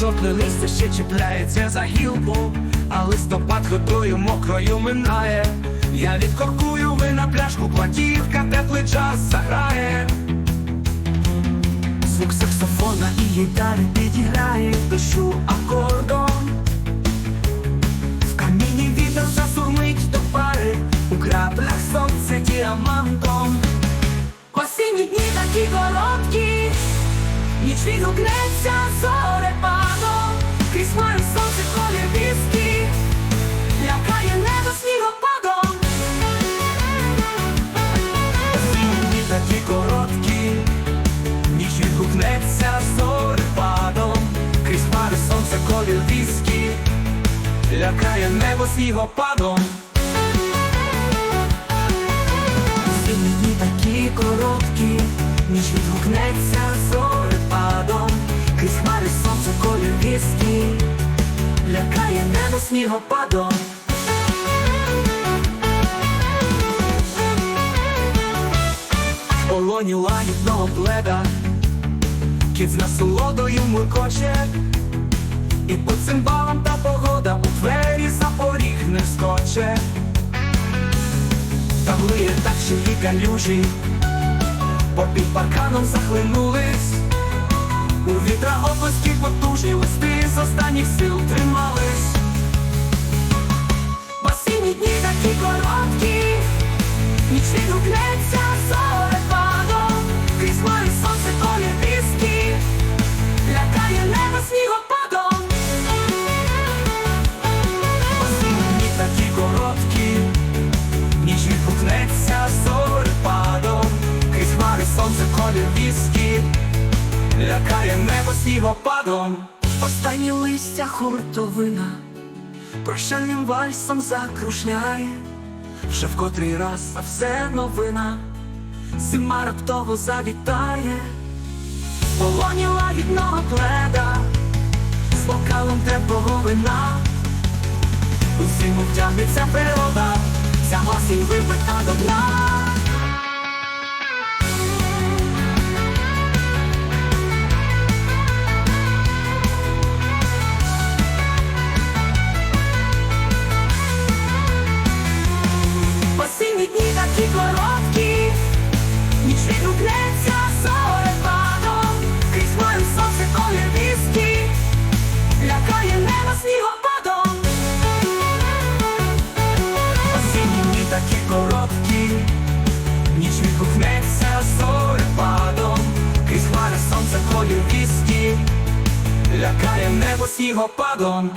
жовте листя ще чіпляється за гілку, а листопад ходою мокрою минає. Я відкоркую вина пляшку, платівка, теплий час заграє. Звук саксофона і гітари підіграє душу акордом. В каміні вітер засурмить до пари, у краплях сонце діамантом. Осінні дні такі короткі, ніч відгукнеться зорепадом, хмари сонце колі віскі, лякає небо снігопадом. Дні такі короткі, ніч відгукнеться зорепадом, крізь хмари сонце колі віскі, лякає небо снігопадом. Осінні дні такі короткі, ніч відгукнеться зорепадом, крізь хмари сонце колір віскі, небо снігопадом. В полоні лагідного пледа, кіт з насолодою муркоче, і по цимбалам та погода у двері за поріг не скоче. Та влиє так, що і калюжі. Попід парканом захлинулись. У вітра обласки потужні листи з останніх сил Ніч відгукнеться зорепадом Крізь хмари сонце колір Лякає небо снігопадом. Осінні такі короткі. Ніч відгукнеться зорепадом Крізь хмари сонце колір Лякає небо снігопадом. Останні листя хуртовина. Прощальним вальсом закрушляє Вже в котрий раз, а все новина. Зима раптово завітає. Полоніла полоні лагідного пледа З бокалом теплого вина. У зиму втягнеться природа, вся осінь випита до дна. Снігопадом.